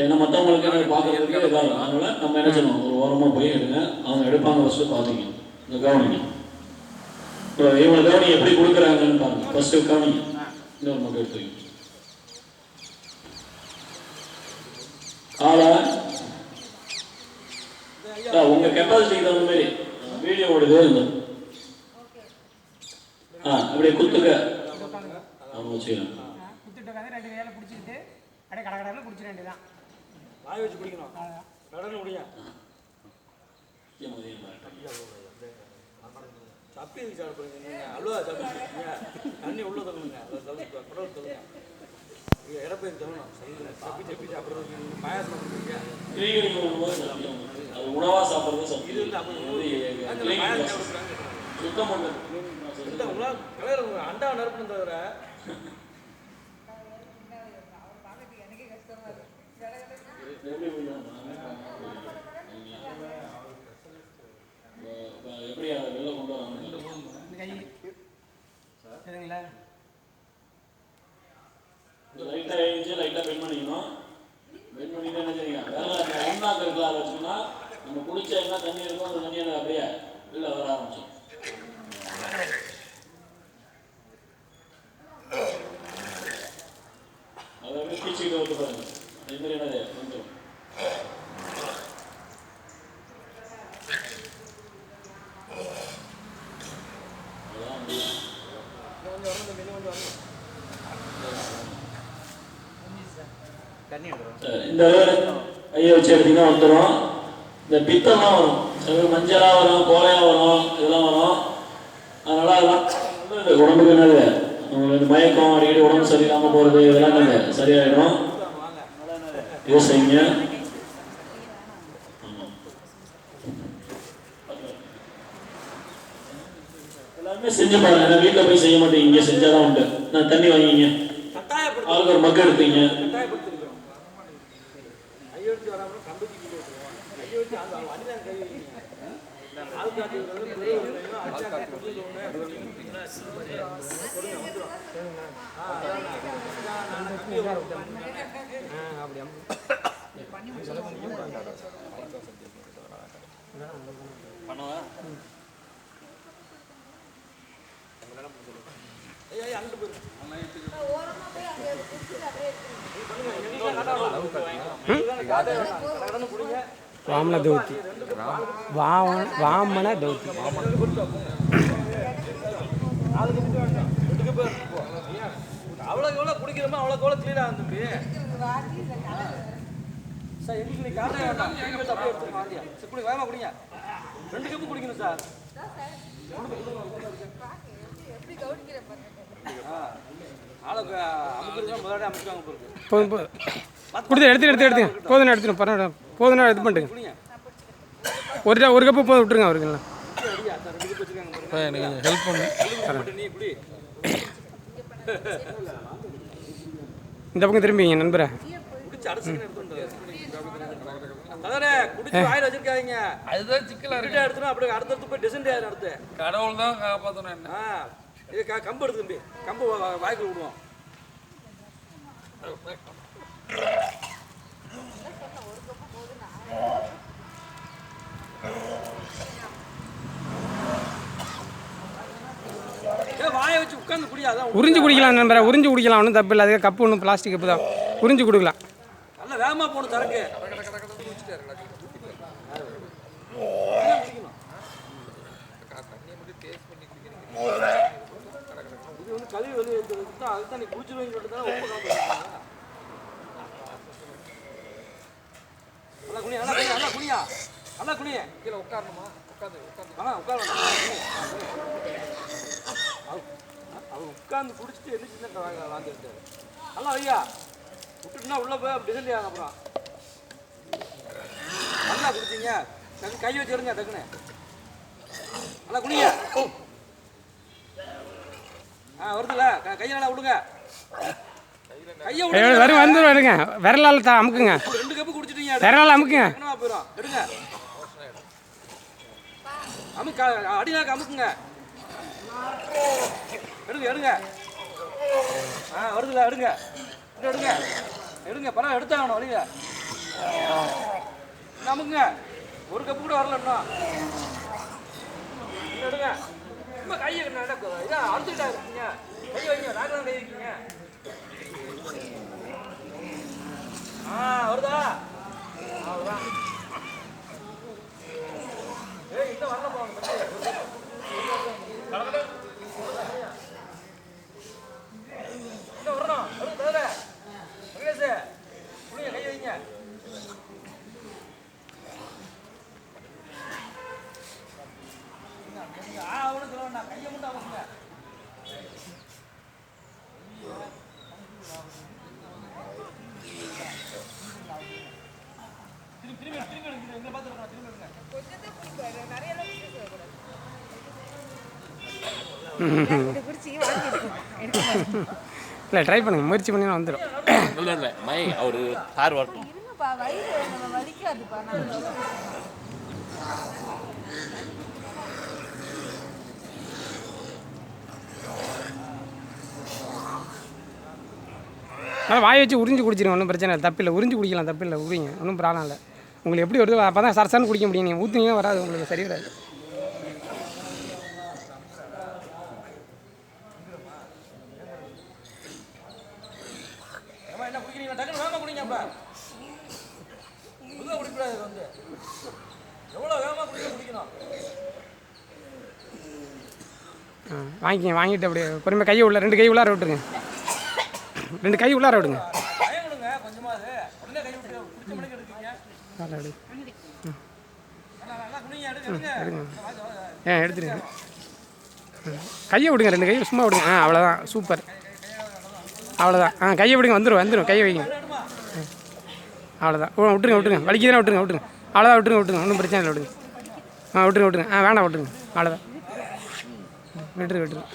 ஏன்னா மற்றவங்களுக்கு என்ன பார்க்கறதுக்கு இதாக இருக்கும் அதனால நம்ம என்ன செய்யணும்? ஒரு ஓரமாக போய் எடுங்க. அவங்க எடுப்பாங்க ஃபஸ்ட்டு பார்த்தீங்க இந்த கவனிங்க. இப்போ இவங்க கவனி எப்படி கொடுக்குறாங்கன்னு பாருங்க. ஃபஸ்ட்டு கவனிங்க. இன்னொரு மக்கள் எடுத்துங்க ஆளா? உங்கள் கெப்பாசிட்டிக்கு தகுந்த மாதிரி. வீடியோ ஓடுதே இந்த ஆ அப்படியே குத்துக்க அவங்க வச்சுக்கலாம் குத்துட்டு உட்காந்து ரெண்டு வேலை பிடிச்சிக்கிட்டு அப்படியே கடை கடையில் குடிச்சிட வேண்டியதான் வாய் வச்சு குடிக்கணும் கடன்னு முடியா சப்பி எதுக்கு சாப்பிடுறீங்க நீங்கள் அல்வா சாப்பிடுறீங்க தண்ணி உள்ள தள்ளுங்க. அதை தள்ளு குடல் தள்ளுங்க இடப்பயிர் தள்ளணும் பாயாசம் சாப்பிடுவாங்க. அது உணவா சாப்பிடுறது இது வந்து அப்படி பாயாசம். சாப்பிட்றாங்க சுத்தம் பண்றது இந்த உங்களால் கலையிற அண்டா நறுக்கணும் தவிர எப்படி அதை வெளில கொண்டு வராங்க இந்த கை சரிங்களா? லைட்டாக எழுந்து லைட்டாக பெண்ட் பண்ணிக்கணும். பெண்ட் பண்ணிட்டு என்ன செய்யுங்க வேலை அந்த இருக்குல்ல அதை வச்சுக்கோன்னா நம்ம குடிச்ச என்ன தண்ணி இருக்கோ அந்த தண்ணி அப்படியே வெளில வர ஆரம்பிச்சோம் அதை அப்படியே பீச்சிக்கிட்டு வந்து பாருங்க அதே மாதிரி என்னது கொஞ்சம் அதான் முடியும். கொஞ்சம் வரணும் தம்பி இன்னும் கொஞ்சம் வரணும் தண்ணி எடுக்கிறோம் சரி, இந்த கையை வச்சு எடுத்தீங்கன்னா வந்துடும் இந்த பித்தம்லாம் வரும். சில மஞ்சளாக வரும் கோலையாக வரும் இதெல்லாம் வரும். அதனால அதெல்லாம் உடம்புக்கு என்னது? உங்களுக்கு மயக்கம் அடிக்கடி உடம்பு சரியில்லாமல் போகிறது இதெல்லாம் என்னது? சரியாயிடும். இதை செய்யுங்க செஞ்சு பாருங்க. நான் வீட்டில் போய் செய்ய மாட்டேன். இங்கே செஞ்சாதான் உண்டு. நான் தண்ணி வாங்கிங்க. கட்டாயப்படுத்த ஆளுக்கு ஒரு மக்கு எடுத்தீங்க. பண்ணுவா? அப்படி ஐயா, ஐயா, அங்கிட்டு போயிரு. கடகடன்னு குடிங்க. வாமன தௌத்தி. வாமன வாமன தௌத்தி. அவ்வளோக்கு எவ்வளோ குடிக்கிறோமோ அவ்வளோக்கு எவ்வளோ க்ளீனாக சார் எங்களுக்கு நீ காட்ட வேண்டாம்? அப்படியே எடுத்துருங்க சரி குடி வேகமாக குடிங்க. ரெண்டு கப்பு குடிக்கணும் சார். போதும் போதும். கொடுத்து எடுத்து எடுத்து எடுத்துங்க போதும் எடுத்துடும் பரவாயில்ல. போதும் இது பண்ணிட்டுங்க. குடிங்க ஒரு டா- ஒரு கப்பு போதும் விட்டுருங்க அவருக்குங்களா எனக்கு ஹெல்ப் பண்ணு. இந்த பக்கம் திரும்பிங்க நண்பரே. அதுதான் சிக்கலா அடுத்தடுத்து போய் டிசைன் அடுத்து. கடவுள் தான் காப்பாற்றணும் என்ன? ஆ. இது க கம்பு எடுத்து தம்பி. கம்பு வா- வா- வாய்க்குள்ள விடுவோம். ஏ வாயை வச்சு உட்காந்து குடியாதான் உறிஞ்சு குடிக்கலாம் நண்பரே. உறிஞ்சு குடிக்கலாம் ஒன்றும் தப்பு இல்லை. அது கப்பு ஒன்றும் பிளாஸ்டிக் கப்பு தான். உறிஞ்சு குடிக்கலாம். நல்ல வேகமா போகணும் சரக்கு வெளியே எடுத்து தான் அதுதான் நீ குடிச்சிருவீங்க சொல்லிட்டு தானே உப்பு கலந்து நல்லா குனியா நல்லா குனியா நல்லா குனியா. நல்லா குனிய. கீழே உட்காரணுமா? உட்காந்து உட்காந்து ஆனா உட்கார அவர் உட்காந்து குடிச்சிட்டு எந்திரிச்சு வாந்தி எடுத்தாரு நல்லா ஐயா விட்டுட்டுனா உள்ளே போய் டிசைன் ஆகும் அப்புறம் நல்லா குடிச்சிங்க. டக்கு கை வச்சு எடுங்க டக்குன்னு நல்லா குனிங்க ஆ வருதுல்ல? க- கையை நல்லா விடுங்க. வரும் வந்து வருங்க விரலால் தான் அமுக்குங்க. ரெண்டு கப்பு குடிச்சிட்டீங்க. விரலால் அமுக்குங்க. போயிடும் எடுங்க. அமுக்க அடிநாக்கு அமுக்குங்க. எடுங்க எடுங்க. ஆ வருதுல எடுங்க. எடுங்க எடுங்க. பரவாயில்ல எடுத்தாகணும் வழிய நமக்குங்க ஒரு கப்பு கூட வரல இன்னும். எடுங்க. சும்மா கையை நடக்கும் இதான் அறுத்துக்கிட்டா இருக்கீங்க. கை வைங்க நாங்கள் கை வைக்கீங்க ஆ வருதா அவ்வளோதான் ஏய் இன்னும் வரல போகணும் இன்னும் வரணும் வருது தவிர வெங்கடேஷ் புள்ளிங்க கை வைங்க ஆ ஒன்றும் சொல்ல வேண்டாம் கையை மட்டும் அவங்க திரும்பி திரும்பி திரும்பி எடுங்க எங்களை பார்த்துருக்கோம் திரும்பி எடுங்க இல்லை ட்ரை பண்ணுங்க முயற்சி பண்ணி வந்துடும். இல்லை இல்லை மை அவர் சார் வரட்டும் நான் நல்லா வாய் வச்சு உறிஞ்சு குடிச்சிருங்க ஒன்றும் பிரச்சனை இல்லை. தப்பில்லை உறிஞ்சு குடிக்கலாம் தப்பில்லை உரிங்க ஒன்றும் ப்ராப்ளம் இல்லை. உங்களுக்கு எப்படி வருதோ? அப்போ தான் சரசன்னு குடிக்க முடியும். நீங்கள் ஊற்றுனீங்கன்னா வராது. உங்களுக்கு சரி வராது. வாங்கிக்கங்க. வாங்கிட்டு அப்படியே பொறுமையாக கையை உள்ள ரெண்டு கை உள்ளார விட்டுருங்க. ரெண்டு கை உள்ளார விடுங்க. காலை எடு ஆ ஏன் எடுத்துருங்க ம். கையை விடுங்க ரெண்டு கையை சும்மா விடுங்க. ஆ அவ்வளோதான் சூப்பர். அவ்வளோதான் ஆ கையை விடுங்க வந்துடும் வந்துடும் கையை வைங்க. அவ்வளோதான் விட்டுருங்க விட்டுருங்க. வலிக்குதுன்னா விட்டுருங்க விட்டுருங்க. அவ்வளோதான் விட்டுருங்க விட்டுருங்க. ஒன்றும் பிரச்சனை இல்லை விடுங்க. ஆ விட்டுருங்க விட்டுருங்க. ஆ வேணாம் விட்டுருங்க. அவ்வளோதான் விட்டுருங்க விட்டுருங்க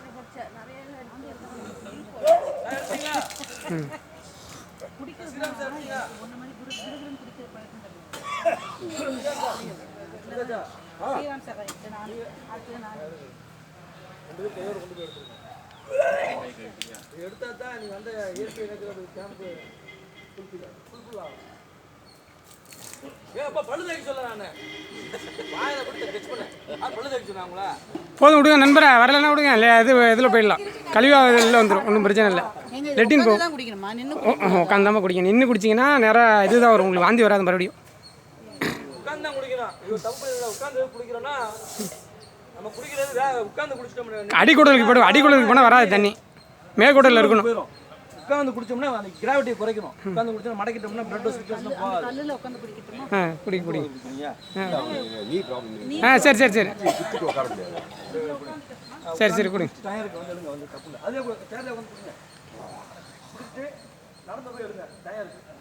ஸ்ரீராம் சார் ரைட்டு நான் அடுத்து நான் இது எடுத்தா தான் நீ வந்து இயற்கை இருக்கிறது கேம்ப்பு ஃபுல்ஃபில் சொல்ல ஆ போதும் விடுங்க நண்பரை. வரலன்னா விடுங்க. இல்லை இது இதில் போயிடலாம். கழிவா இதில் வந்துடும் ஒன்றும் பிரச்சனை இல்லை. லெட்டின் போ தான் குடிக்கணுமா? நின்று உட்காந்தாம குடிக்கணும்? நின்று குடிச்சிங்கன்னா நேராக இதுதான் வரும். உங்களுக்கு வாந்தி வராது மறுபடியும். அடிக்குடலுக்கு போய்டும் அடிக்குடலுக்கு போனால் வராது தண்ணி. மேற்கூடலில் இருக்கணும். உட்காந்து குடிச்சோம்னா அந்த கிராவிட்டியை குறைக்கணும். உட்காந்து குடிச்சோம்னா மடக்கிட்டோம்னா பிளட் சர்க்குலேஷன் போகாது. கல்லில் உட்காந்து குடிக்கட்டுமா ஆ குடி குடி குடிக்கிறீங்க? ஆ. சரி சரி சரி. சரி சரி குடி டயர் வந்து வந்து அதே சேர்ல வந்து குடிங்க பிடிச்சிட்டு நடந்து போய் எடுங்க தயாரிப்பு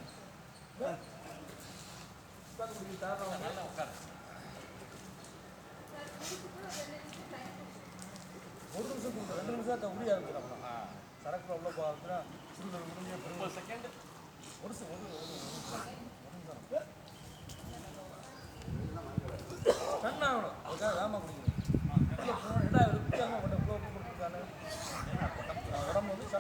ஒரு நிமிஷம் ரெண்டு நிமிஷம் தான் முடிய ஆரம்பிச்சிடும் சரக்கு உள்ள போகிறதுனா ஒரு செகண்ட் ஒரு செகண்ட் ஒரு நிமிஷம். கண்ணாகணும் அதுக்காக வேமா குடிக்கணும். இடம் இருக்கு மட்டும் கொடுத்துருக்கானு. உடம்பு வந்து